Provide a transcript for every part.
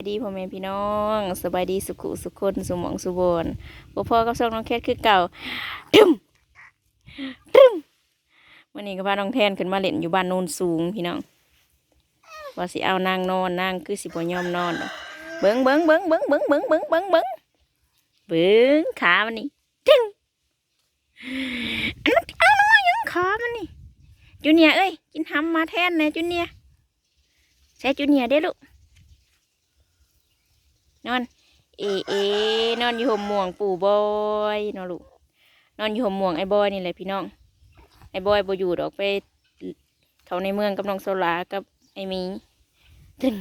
ดีพ่อแม่พี่น้องสบายดีสุขุสุขคนสุหมองสุบนพ่อพ่อกับซอกน้องแคทคือเก่าดึมดึมวันนี้ก็พาน้องแทนขึ้นมาเล่นอยู่บ้านโนนสูงพี่น้องว่าสิเอานางนอนนางคือสิบ่ยอมนอนเบิ้งเบิ้งเบิ้งเบิ้งเบิ้งเบิ้งเบิ้งเบิ้งเบิ้งเบิ้งขามันนี่ดึงอันนั้นเอามายังขามันนี่จูเนียเอ้ยกินหำมาแทนน่จูเนียใช่จูเนียร์เด้อลูก นอน เอเอนอนอยู่ห่มม่วงปู่บอยนอนลูกนอนอยู่ห่มม่วงไอ้บอยนี่แหละพี่น้อง ไอ้บอยบ่อยู่ดอกไป เขาในเมืองกับน้องโซลากับไอ้มีดึง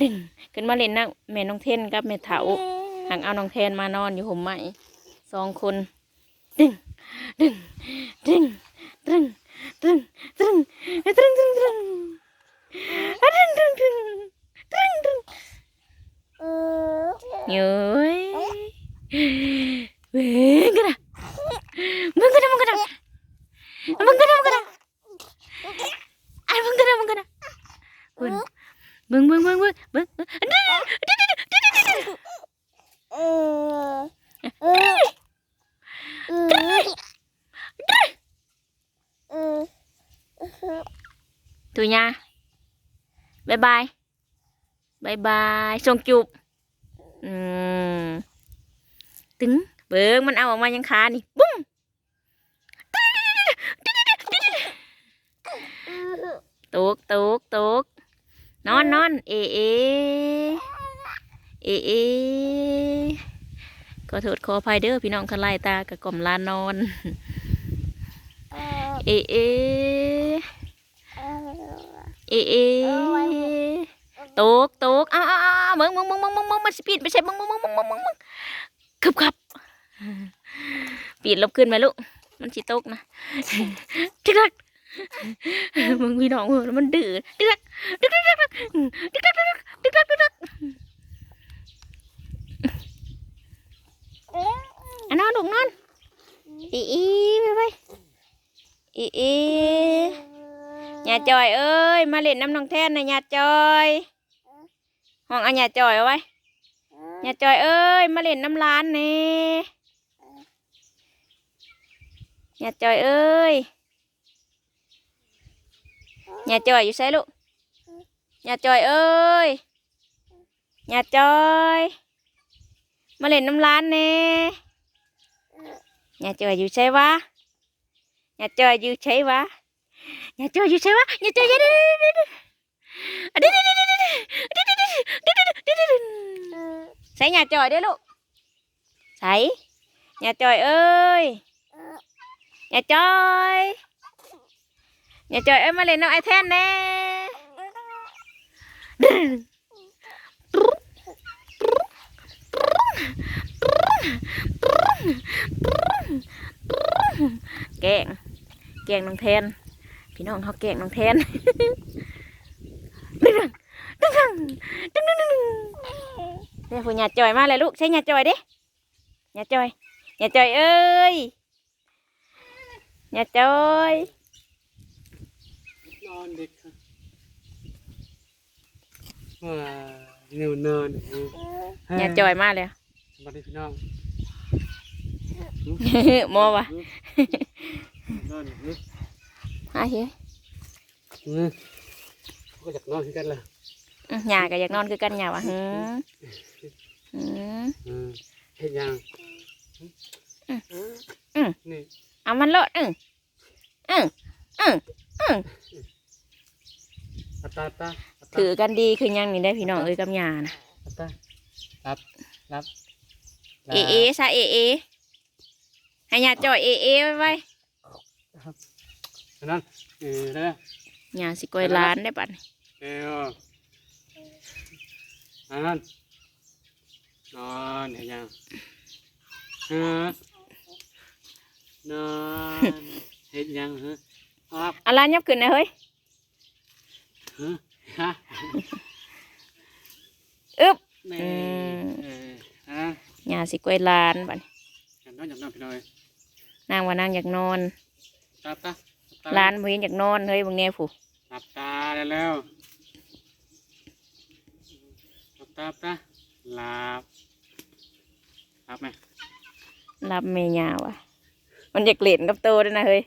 ดึงขึ้นมาเล่นนะแม่น้องเทนกับแม่เถาหางเอาน้องเทนมานอนอยู่ห่มใหม่สองคนดึงดึงดึงดึงดึงดึงดึงดึงดึงดึงดึงดึงดึง Yoi. Mengkara. Mengkara mengkara. Mengkara mengkara. Ai mengkara mengkara. Bun. Bung bung bung bung bung. Tụi nha. Bye bye. Bye bye. Xong chụp. อืมตึงเบิงมันเอาออกมายังคานี่บุ้งตุกตุกตุกนอนนอนเอเอเอเอขอโทษขออภัยเด้อพี่น้องขลายตากับกล่อมลานนอน เอเอเอเอตกตกอ้าวอ้าวอ้าวมึงมึงมึงมึงมึงมึง มันสปีดไม่ใช่มึงมึงมึงมึงมึงมึงมึงขับขับปีดลบขึ้นไหมลูก มันสิตกนะดึกดักมึงพี่น้องมึงมันดื้อดึกดักดึกดักดึกดักดึกดักดึกดักดึกดักดึกดักอะนอนลูกนอนอีอีไปไปอีอีญาจอยเอ้ย มาเล่นน้ำน้องแทนนะญาจอย ห้องอันยาจอยเอาไว้ ยาจอยเอ้ยมาเล่นน้ำร้านแน่ยาจอยเอ้ยยาจอยอยู่ใช่ลูกยาจอยเอ้ยยาจอยมาเล่นน้ำร้านแน่ยาจอยอยู่ใช่วะยาจอยอยู่ใช่วะยาจอยอยู่ใช่วะยาจอยอย่าเด้อเด้อเด้อเด้อเด้อเด้อเด้อเด้อเด้อ Thấy nhà trời đấy lụ Thấy. Nhà trời ơi. Nhà trời. Nhà trời ơi mới lên nó ai then nè. แกงแกงน้องแทน พี่น้องเขาแกงน้องแทนดึงดึงดึงดึงดึงดึง นี่ยผู้หยาจอยมาเลยลูกใช้หยาจอยเด้หยาจอยหยาจอยเอ้ยหยาจอยนอนเด็กค่ะว่าเร็วนอนหยาจอยมาเลยสวัสดีพี่น้องมอวะนอนหึฮะเฮ้ยหึก็อยากนอนคือกันล่ะอื้อ หยาก็อยากนอนคือกันหยาวะหืมหืมอืมเฮ็ดยังอืมนี่เอามันโลดอึ้งอึ้งอึ้งอึ้งอัตตาตาอัตตาถือกันดีคือยังนี่ได้พี่น้องเอ้ยกับหยานะอัตตารับรับเอเอซะเอเอให้หยาจอยเอเอไว้ไว้อันนั้นเออแล้วหยาสิกอยล้านได้ปัดเอออั นนั้นนอนเฮ็ดยังเออนอนเฮ็ดยังฮะครับเอะไรยับขึ้นนะเฮ้ยฮะฮะอึ๊บนี่อืมเออฮะหยาสิกวยล้านบัดนี้อยากนอนอยากนอนพี่น้อยนางว่านางอยากนอนตาตาตาร้านบ่เห็นอยากนอนเฮ้ยบางแน่ผู้หลับตาได้แล้ว หลับตับนะหลับหลับไหมรับเมยาวะมันอยากเล่นกับโตด้วยนะเฮ้ย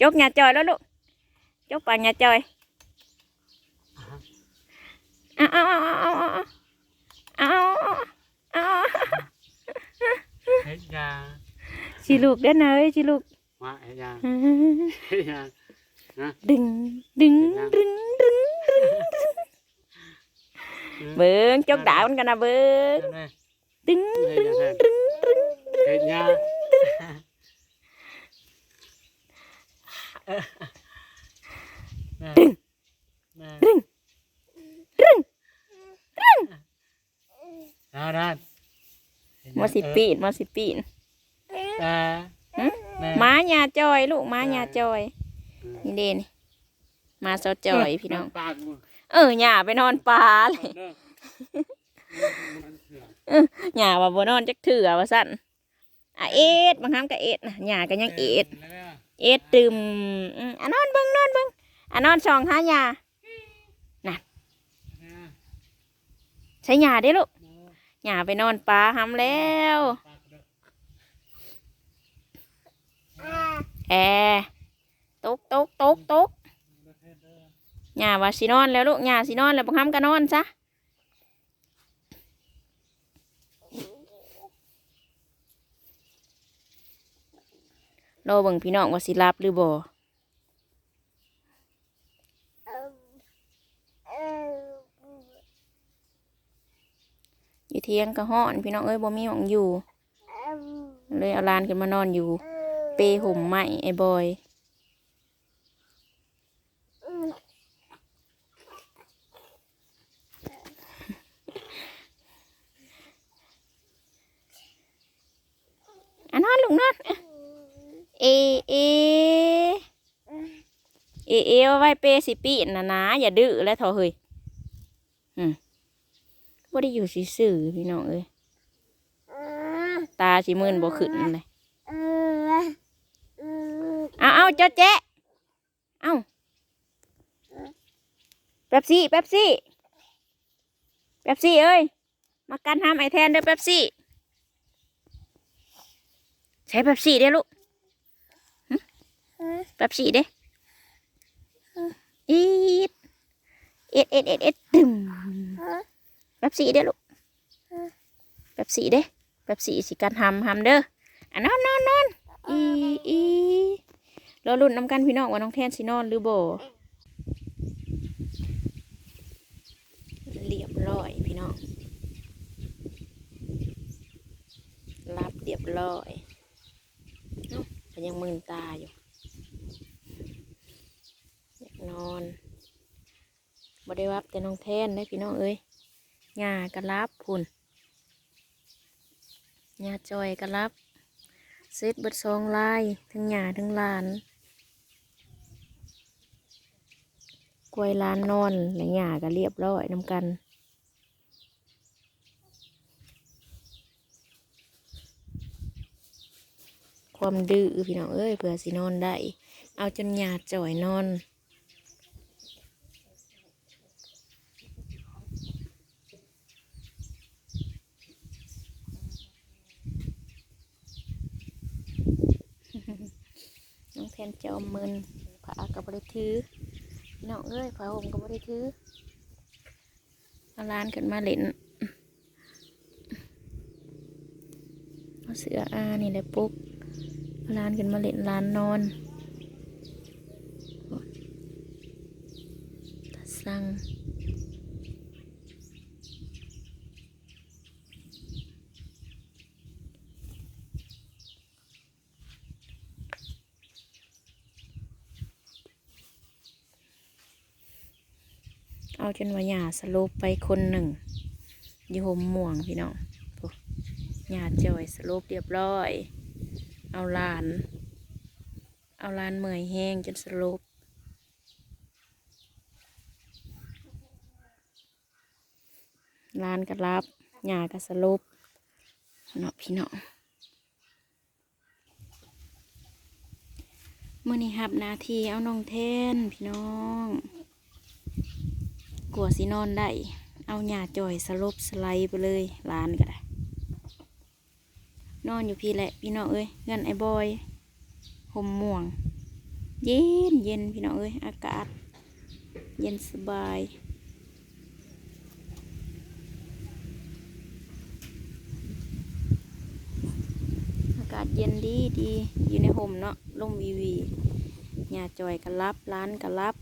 จกหยาจอยแล้วลูกจกปากหยาจอยเอาเอาเอาเอาเอาเอาเอาเฮ็ดยาสิลูกเด้อนะเฮ้ยสิลูกว่าเฮ็ดยาเฮ็ดยาดึงดึงดึงดึง เบิ้งจกดาวมันกันนะเบิ้งเฮ็ดไหมดึงเฮ็ดยาแทนเฮ็ดยาแม่แม่ดึงดาดามาสิปีนมาสิปีนแม่หึแม่ม้าหยาจอย ลูกม้าหยาจอย นี่เด่นมาเซาจอยพี่น้องปากมึง เออหยาไปนอนป่าเลยเด้อมันเถื่อนหยาว่าบ่นอนจักเถื่อว่าสั่นอะเอ็ดบางครั้งก็เอ็ดนะหยาก็ยังเอ็ดเอ็ดตึมอืมอะนอนเบิ่งนอนเบิ่งอะนอนช่องหาหยาใช้หยาได้ลูกหยาไปนอนป่าหำแล้วแอตกตกตกตก หยาว่าสินอนแล้วลูกหยาสินอนแล้วบางครั้งก็นอนซะรอเบิ่งพี่น้องว่าสิรับหรือบ่อยู่เที่ยงก็ฮ้อน พี่น้องเอ้ยบ่มีห้องอยู่ เลยเอาลานขึ้นมานอนอยู่ เปห่มไหมไอ้บอย อะ นอนลูกนอเอเอเอเอไว้เปสิปีนนะนะอย่าดื้อแล้วเถอเฮยอืมบ่ได้อยู่ซื่อพี่น้องเอ้ยตาสิมืนบ่ขึ้นเลยเอาเอาเจ้าแจ๊เอาแป๊บซี่แป๊บซี่แป๊บซี่เอ้ยมากันทำไอแทนเด้อแป๊บซี่ ใช้แป๊บซี่เด้อลูกหึแป๊บซี่เด้อีดเอ็ดเอ็ดเอ็ดเอ็ดตึมแป๊บซี่เด้อลูกแป๊บซี่เด้แป๊บซี่สิการทำทำเด้ออะนอนนอนนอนอีอีรอรุ่นน้ำกันพี่น้องว่าน้องแทนสินอนหรือบ่เรียบร้อยพี่น้องรับเรียบร้อยเอ้าก็ ยังมึนตาอยู่อยากนอนบ่ได้วับแต่น้องแทนได้พี่น้องเอ้ยหญ้าก็รับพุ่นหญ้าจอยก็รับเซตเบิดซองลายทั้งหญ้าทั้งลานกล้วยลานนอนและหญ้าก็เรียบร้อยนำกัน ความดื้อพี่น้องเอ้ยเผื่อสินอนได้ เอาจนหยาจ่อยนอนน้องแทนจอมมืนผากับบริถือพี่น้องเอ้ยผาห่มกับบริถือเอาล้านขึ้นมาเล่นเอาเสืออานี่แหละปุ๊บ ร้านกันมาเล่นร้านนอนตาสั่งเอาจนว่าหยาสลบไปคนหนึ่งอยู่หมม่วงพี่น้องหยาจอยสลบเรียบร้อย เอาลาน เอาลานเหมื่อยแห้งจนสลบลานก็รับหญ้าก็สลบเนาะพี่น้องมื่อนี้หับนาทีเอาน้องแทนพี่น้องกลัวสินอนได้ เอาหญ้าจ่อยสลบสไลด์ไปเลยลานก็ได้ นอนอยู่พี่แหละ พี่น้องเอ้ยเงินไอ้บอยห่มม่วง เย็นเย็นพี่น้องเอ้ยอากาศ เย็นสบายอากาศเย็นดีดีอยู่ในห่มเนาะลมวีวีหญ้าจอยก็รับร้านก็รับ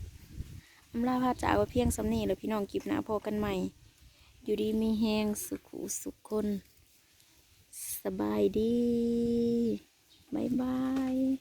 อำลาพาจากไว้เพียงสำนีแล้วพี่น้องกิบหนาพอกันใหม่ อยู่ดีมีแหงสุขุสุขคน สบายดี บ๊ายบาย